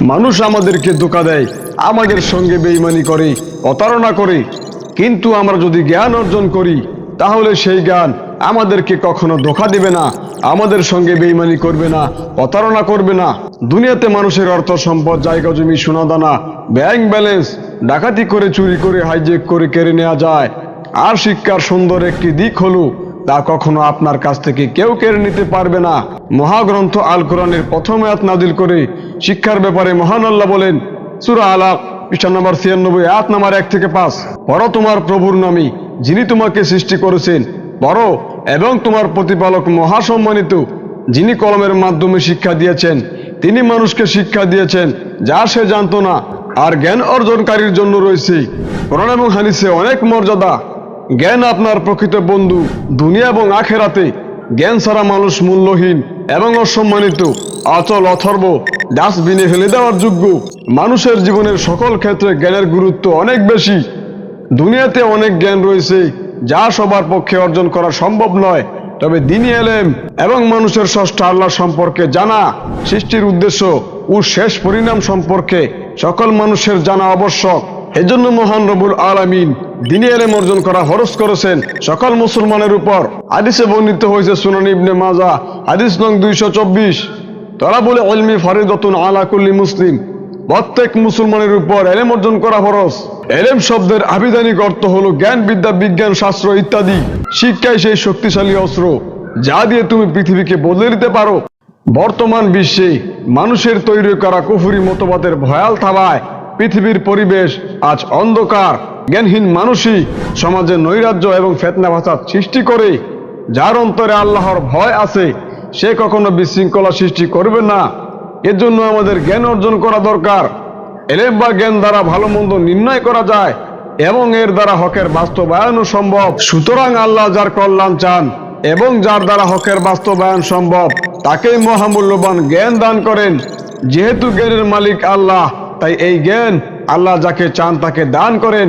মানুষ আমাদেরকে ধোকা দেয়, আমাদের সঙ্গে বেইমানি করে, প্রতারণা করে। কিন্তু আমরা যদি জ্ঞান অর্জন করি, তাহলে সেই জ্ঞান আমাদেরকে কখনো ধোকা দিবে না, আমাদের সঙ্গে বেইমানি করবে না, প্রতারণা করবে না। দুনিয়াতে মানুষের অর্থ সম্পদ, জায়গা জমি, সোনাদানা, ব্যাংক ব্যালেন্স, ডাকাতি করে, চুরি করে হাইজেক করে, কেড়ে নেওয়া যায়। আর শিক্ষার সুন্দর একটি দিক হলো, তা কখনো আপনার কাছ থেকে কেউ কেড়ে নিতে পারবে না। মহাগ্রন্থ আল কোরআনের প্রথম আয়াত নাজিল করে শিক্ষার ব্যাপারে মহান আল্লাহ বলেন, সুরা আলাপ পৃষ্ঠা নম্বর ছিয়ানব্বই, আয়াত নম্বর এক থেকে পাঁচ। পর তোমার প্রভুর নামে যিনি তোমাকে সৃষ্টি করেছেন। বড় এবং তোমার প্রতিপালক মহাসম্মানিত, যিনি কলমের মাধ্যমে শিক্ষা দিয়েছেন। তিনি মানুষকে শিক্ষা দিয়েছেন, যা সে জানতো না, আর জ্ঞান অর্জনকারীর জন্য রয়েছে। কোরআন এবং হানিসে অনেক মর্যাদা। জ্ঞান আপনার প্রকৃত বন্ধু, দুনিয়া এবং আখেরাতে। জ্ঞান ছাড়া মানুষ মূল্যহীন। এবং অসম্মানিত অচল অথর্ব, ডাস্টবিনে ফেলে দেওয়ার যোগ্য। মানুষের জীবনের সকল ক্ষেত্রে জ্ঞানের গুরুত্ব অনেক বেশি। দুনিয়াতে অনেক জ্ঞান রয়েছে, যা সবার পক্ষে অর্জন করা সম্ভব নয়। তবে দিনই এলেম এবং মানুষের ষষ্ঠ আল্লাহ সম্পর্কে জানা, সৃষ্টির উদ্দেশ্য ও শেষ পরিণাম সম্পর্কে সকল মানুষের জানা আবশ্যক। এজন্য মহান রবুল আলামিন দিনী এলেম অর্জন করা হরস করেছেন সকল মুসলমানের উপর। হাদিসে বর্ণিত হয়েছে সুনান ইবনে মাজা হাদিস নং দুইশো চব্বিশ। তারা বলে অলমি ফারিদতুন আলা কুল্লি মুসলিম। প্রত্যেক মুসলমানের উপর এলেম অর্জন করা ফরজ। এলেম শব্দের আবিধানিক অর্থ হলো জ্ঞান, বিদ্যা, বিজ্ঞান, শাস্ত্র ইত্যাদি। শিক্ষাই সেই শক্তিশালী অস্ত্র, যা দিয়ে তুমি পৃথিবীকে বদলে দিতে পারো। বর্তমান বিশ্বে মানুষের তৈরি করা কুফুরি মতবাদের ভয়াল থাবায় পৃথিবীর পরিবেশ আজ অন্ধকার। জ্ঞানহীন মানুষই সমাজে নৈরাজ্য এবং ফেতনা ভাষা সৃষ্টি করে, যার অন্তরে আল্লাহর ভয় আছে, সে কখনো বিশৃঙ্খলা সৃষ্টি করবে না। এর জন্য আমাদের জ্ঞান অর্জন করা দরকার। এলেম বা জ্ঞান দ্বারা ভালো মন্দ নির্ণয় করা যায় এবং এর দ্বারা হকের বাস্তবায়নও সম্ভব। সুতরাং আল্লাহ যার কল্যাণ চান এবং যার দ্বারা হকের বাস্তবায়ন সম্ভব, তাকেই মহামূল্যবান জ্ঞান দান করেন। যেহেতু জ্ঞানের মালিক আল্লাহ তাই এই জ্ঞান আল্লাহ যাকে চান তাকে দান করেন।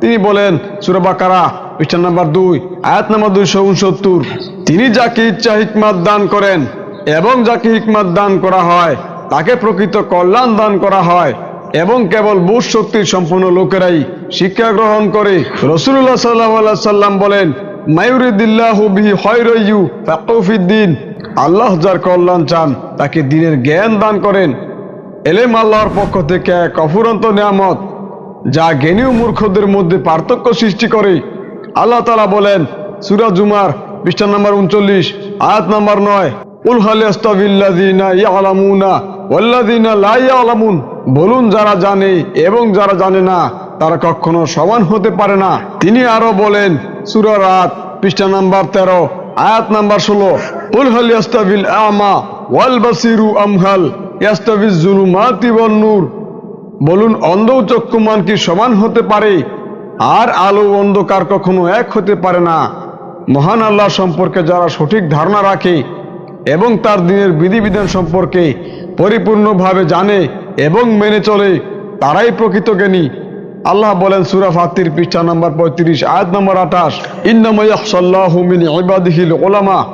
তিনি বলেন সুরবাকারা পৃষ্ঠা নাম্বার দুই, আয়াত নাম্বার দুইশো উনসত্তর, তিনি যাকে ইচ্ছা হিকমাত দান করেন এবং যাকে হিকমাত দান করা হয়, তাকে প্রকৃত কল্যাণ দান করা হয় এবং কেবল বুঝ শক্তির সম্পূর্ণ লোকেরাই শিক্ষা গ্রহণ করে। রসুল্লাহ সাল্লাহ সাল্লাম বলেন মায়ুরিদিল্লাহ বিহি হয়রইউ ফাকুফিদ্দিন আল্লাহ যার কল্যাণ চান, তাকে দিনের জ্ঞান দান করেন। এলেম আল্লাহর পক্ষ থেকে এক অফুরন্ত নিয়ামত, যা জ্ঞানী ও মূর্খদের মধ্যে পার্থক্য সৃষ্টি করে। আল্লাহ তালা বলেন, সুরা জুমার পৃষ্ঠা নম্বর উনচল্লিশ, আয়াত নম্বর নয় বলুন, যারা জানে এবং যারা জানে না, তারা কখনো সমান হতে পারে না। তিনি আরও বলেন, সূরা রাত, পৃষ্ঠা নাম্বার তেরো, আয়াত নাম্বার ষোলো, উল হালিয়াস্তাবিল আমা ওয়াল বাসিরু আমহাল? নূর। বলুন, অন্ধ চক্ষুমান কি সমান হতে পারে? আর আলো অন্ধকার কখনো এক হতে পারে না। মহান আল্লাহ সম্পর্কে যারা সঠিক ধারণা রাখে এবং তার দিনের বিধিবিধান সম্পর্কে পরিপূর্ণভাবে জানে এবং মেনে চলে, তারাই প্রকৃত জ্ঞানী। আল্লাহ বলেন, সুরা ফাতির, পৃষ্ঠা নম্বর পঁয়ত্রিশ, আয়াত নম্বর আঠাশ ইন্নামাইয়াহসাল্লাহুমিন ইবাদিহিল ওলামা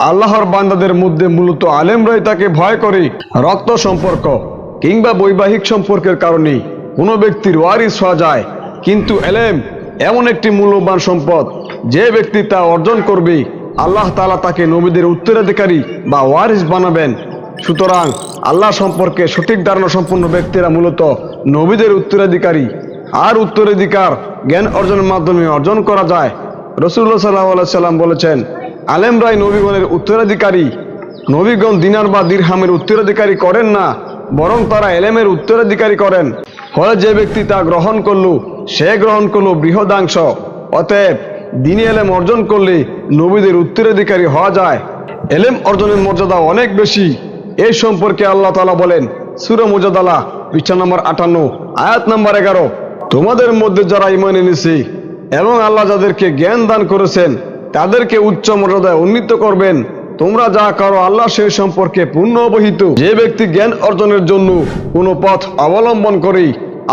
আল্লাহর বান্দাদের মধ্যে মূলত আলেমরাই তাকে ভয় করে। রক্ত সম্পর্ক কিংবা বৈবাহিক সম্পর্কের কারণে কোনো ব্যক্তির ওয়ারিস হওয়া যায়। কিন্তু এলেম এমন একটি মূল্যবান সম্পদ যে ব্যক্তি তা অর্জন করবে, আল্লাহ তালা তাকে নবীদের উত্তরাধিকারী বা ওয়ারিস বানাবেন। সুতরাং আল্লাহ সম্পর্কে সঠিক ধারণা সম্পন্ন ব্যক্তিরা মূলত নবীদের উত্তরাধিকারী। আর উত্তরাধিকার জ্ঞান অর্জনের মাধ্যমে অর্জন করা যায়। রসুল্লাহ সাল্লাহ সাল্লাম বলেছেন আলেমরাই নবীগণের উত্তরাধিকারী। নবীগণ দিনার বা দিরহামের উত্তরাধিকারী করেন না, বরং তারা এলেমের উত্তরাধিকারী করেন। ফলে যে ব্যক্তি তা গ্রহণ করল, সে গ্রহণ করল বৃহদাংশ। অতএব দিনী এলেম অর্জন করলে নবীদের উত্তরাধিকারী হওয়া যায়। এলেম অর্জনের মর্যাদা অনেক বেশি। এই সম্পর্কে আল্লাহ তালা বলেন, সুর মুজাদালা পৃষ্ঠা নম্বর আটান্ন, আয়াত নম্বর এগারো। তোমাদের মধ্যে যারা ইমান এনেছে এবং আল্লাহ যাদেরকে জ্ঞান দান করেছেন তাদেরকে উচ্চ মর্যাদায় উন্নীত করবেন। তোমরা যা করো আল্লাহ সে সম্পর্কে পূর্ণ অবহিত। যে ব্যক্তি জ্ঞান অর্জনের জন্য কোনো পথ অবলম্বন করে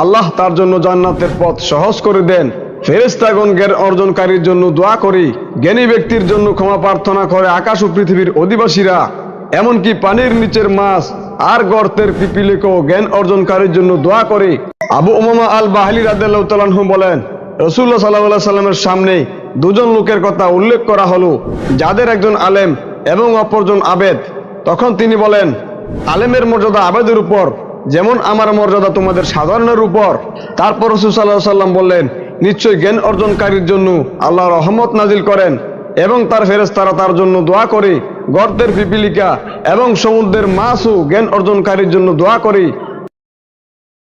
আল্লাহ তার জন্য জান্নাতের পথ সহজ করে দেন ফেরেস্তাগণ জ্ঞান অর্জনকারীর জন্য দোয়া করি, জ্ঞানী ব্যক্তির জন্য ক্ষমা প্রার্থনা করে আকাশ ও পৃথিবীর অধিবাসীরা, এমনকি পানির নিচের মাছ আর গর্তের পিপিলিকও জ্ঞান অর্জনকারীর জন্য দোয়া করে। আবু ওমামা আল বাহালি তাআলাহু বলেন রসুল্লাহ সাল্লাহ সাল্লামের সামনে দুজন লোকের কথা উল্লেখ করা হলো, যাদের একজন আলেম এবং অপরজন আবেদ। তখন তিনি বলেন, আলেমের মর্যাদা আবেদের উপর, যেমন আমার মর্যাদা তোমাদের সাধারণের উপর। তারপর রসুল সাল্লাম বললেন, নিশ্চয় জ্ঞান অর্জনকারীর জন্য আল্লাহ রহমত নাজিল করেন এবং তার ফেরেশতারা তার জন্য দোয়া করে, গর্তের পিপিলিকা এবং সমুদ্রের মাছও জ্ঞান অর্জনকারীর জন্য দোয়া করে।